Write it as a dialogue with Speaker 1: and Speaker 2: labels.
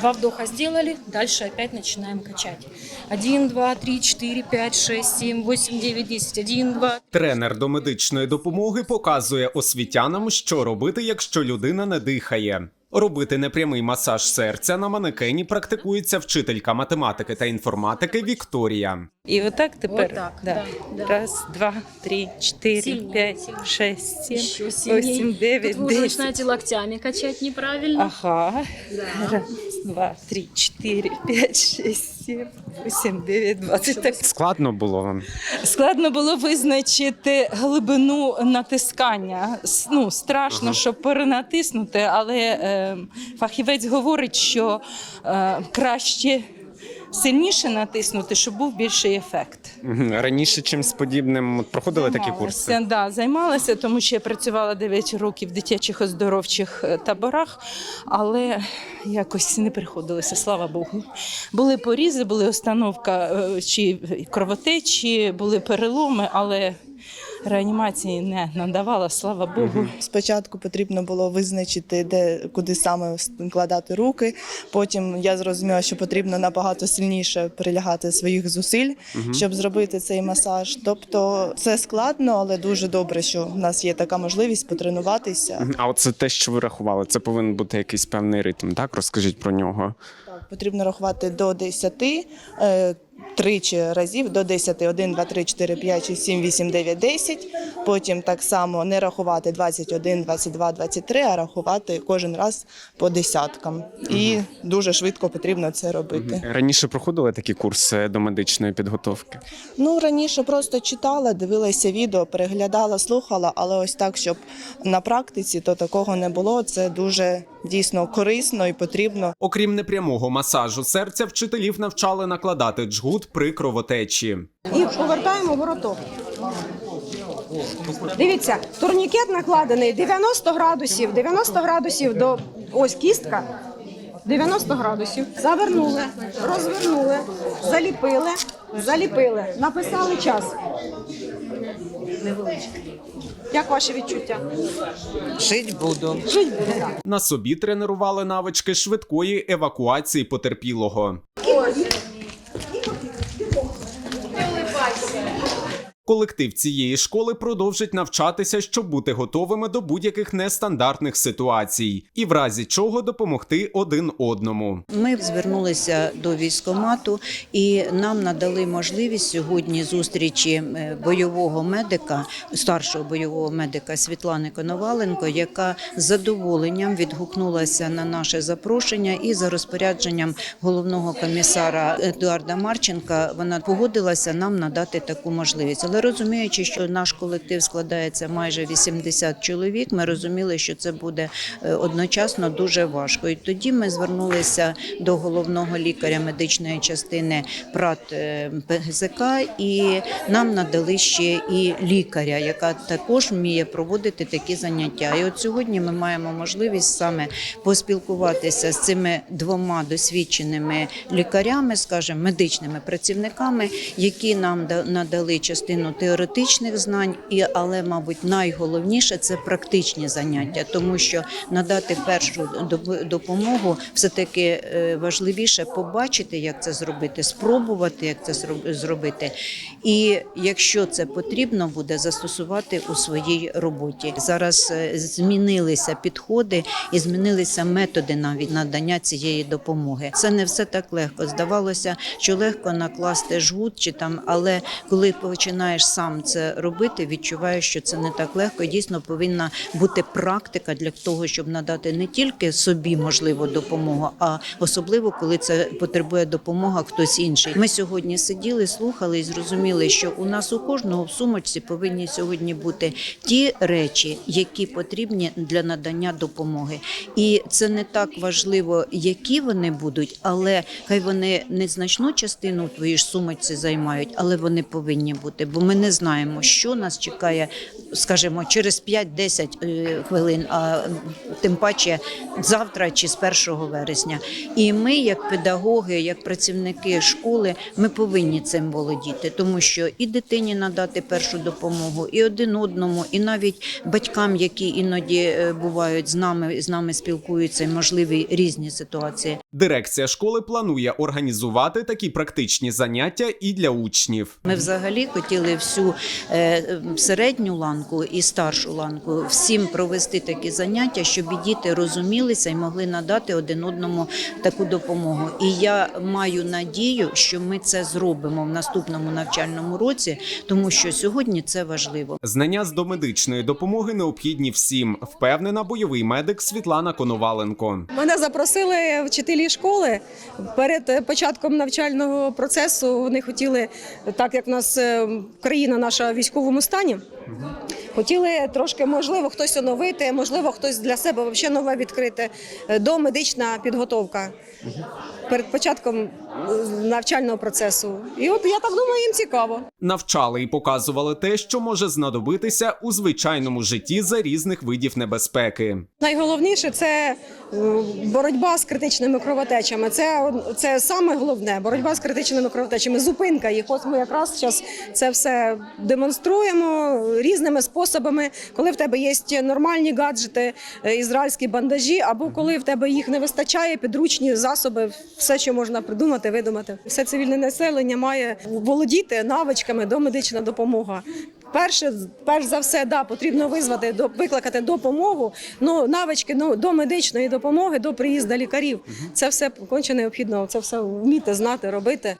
Speaker 1: Два вдоха сделали, дальше опять начинаем качать. Один, два, три, четыре, пять, шесть, семь, восемь, девять, десять. Один, два,
Speaker 2: Тренер до медичної допомоги показує освітянам, що робити, якщо людина не дихає. Робити непрямий масаж серця на манекені практикується вчителька математики та інформатики Вікторія.
Speaker 3: І отак тепер.
Speaker 1: Отак,
Speaker 3: да.
Speaker 1: да, да.
Speaker 3: Раз, два, три, чотири, п'ять,
Speaker 1: сильніше.
Speaker 3: шесть, сім,
Speaker 1: еще сильнее.
Speaker 3: вісім, дев'ять,
Speaker 1: Тут вы уже
Speaker 3: десять.
Speaker 1: начинаете локтями качать неправильно.
Speaker 3: Ага.
Speaker 1: Да.
Speaker 3: Раз, два, три, чотири, п'ять, шість, сім, вісім, дев'ять, двадцять. Так
Speaker 2: Складно було вам.
Speaker 3: складно було визначити глибину натискання. С- Ну, страшно, щоб перенатиснути, але е, фахівець говорить, що е, краще сильніше натиснути, щоб був більший ефект.
Speaker 2: Раніше чимось подібним проходили
Speaker 3: Займалася, Да, займалася, тому що я працювала 9 років в дитячих оздоровчих е, таборах, але якось не приходилося, слава Богу. Були порізи, були установка е, чи кровотечі, були переломи, але реанімації не надавала, слава Богу.
Speaker 4: Спочатку потрібно було визначити, де куди саме вкладати руки. Потім я зрозуміла, що потрібно набагато сильніше прилягати своїх зусиль, щоб зробити цей масаж. Тобто це складно, але дуже добре, що в нас є така можливість потренуватися.
Speaker 5: А от це те, що ви рахували, це повинен бути якийсь певний ритм, так? Розкажіть про нього.
Speaker 4: Так, потрібно рахувати до 10, е, тричі разів до 10, 1, 2, 3, 4, 5, 6, 7, 8, 9, 10. Потім так само не рахувати 21, 22, 23, а рахувати кожен раз по десяткам. І дуже швидко потрібно це робити.
Speaker 5: Раніше проходили такі курси до медичної підготовки.
Speaker 4: Ну раніше просто читала, дивилася відео, переглядала, слухала, але ось так, щоб на практиці, то такого не було. Це дуже дійсно корисно і потрібно.
Speaker 2: Окрім непрямого масажу серця, вчителів навчали накладати джгут при кровотечі.
Speaker 6: і повертаємо вороток. Дивіться, турнікет накладений 90 градусів, 90 градусів до ось кістка. 90 градусів. Завернули, розвернули, заліпили, заліпили, написали час. Як ваші відчуття?
Speaker 7: Жить буду.
Speaker 6: Жить буде.
Speaker 2: На собі тренували навички швидкої евакуації потерпілого. Колектив цієї школи продовжить навчатися, щоб бути готовими до будь-яких нестандартних ситуацій, і в разі чого допомогти один одному.
Speaker 8: Ми звернулися до військомату і нам надали можливість сьогодні зустрічі е, бойового медика, старшого бойового медика Світлани Коноваленко, яка з задоволенням відгукнулася на наше запрошення і за розпорядженням головного комісара Едуарда Марченка вона погодилася нам надати таку можливість. Розуміючи, що наш колектив складається майже 80 чоловік, ми розуміли, що це буде е, одночасно дуже важко. І тоді ми звернулися до головного лікаря медичної частини ПРАТ е, ПГЗК, і нам надали ще і лікаря, яка також вміє проводити такі заняття. І от сьогодні ми маємо можливість саме поспілкуватися з цими двома досвідченими лікарями, скажімо, медичними працівниками, які нам да- надали частину теоретичних знань, і але, мабуть, найголовніше це практичні заняття, тому що надати першу доп- допомогу все таки важливіше побачити, як це зробити, спробувати, як це зроб- зробити. І якщо це потрібно буде застосувати у своїй роботі. Зараз е, змінилися підходи і змінилися методи навіть надання цієї допомоги. Це не все так легко. Здавалося, що легко накласти жгут чи там, але коли починаєш сам це робити, відчуваєш, що це не так легко. Дійсно повинна бути практика для того, щоб надати не тільки собі можливо допомогу, а особливо коли це потребує допомога хтось інший. Ми сьогодні сиділи, слухали і зрозуміли, що у нас у кожного в сумочці повинні сьогодні бути ті речі, які потрібні для надання допомоги. І це не так важливо, які вони будуть, але хай вони незначну частину в твоїй сумочці займають, але вони повинні бути, бо ми не знаємо, що нас чекає, скажімо, через 5-10 е, хвилин, а тим паче завтра чи з 1 вересня. І ми, як педагоги, як працівники школи, ми повинні цим володіти, тому що і дитині надати першу допомогу, і один одному, і навіть батькам, які іноді е, бувають з нами з нами спілкуються, можливі різні ситуації.
Speaker 2: Дирекція школи планує організувати такі практичні заняття і для учнів.
Speaker 8: Ми взагалі хотіли всю е, середню ланку і старшу ланку всім провести такі заняття, щоб і діти розумілися і могли надати один одному таку допомогу. І я маю надію, що ми це зробимо в наступному навчальному році, тому що сьогодні це важливо.
Speaker 2: Знання з домедичної допомоги необхідні всім, впевнена бойовий медик Світлана Коноваленко.
Speaker 6: Мене запросили вчителі школи перед початком навчального процесу. Вони хотіли, так як в нас е, країна наша в військовому стані. Хотіли трошки, можливо, хтось оновити, можливо, хтось для себе взагалі нове відкрити. Е, Домедична підготовка перед початком е, навчального процесу. І от я так думаю, їм цікаво.
Speaker 2: Навчали і показували те, що може знадобитися у звичайному житті за різних видів небезпеки.
Speaker 6: Найголовніше це е, боротьба з критичними кровотечами. Це, це саме головне боротьба з критичними кровотечами. Зупинка їх. От ми якраз зараз це все демонструємо різними способами. Коли в тебе є нормальні гаджети, е, ізраїльські бандажі, або коли в тебе їх не вистачає, підручні засоби, все, що можна придумати, видумати. Все цивільне населення має володіти навичками до медична допомога. Перше, перш за все, да, потрібно визвати до викликати допомогу. Ну навички ну, до медичної допомоги, до приїзду лікарів. Це все конче необхідно. Це все вміти знати, робити.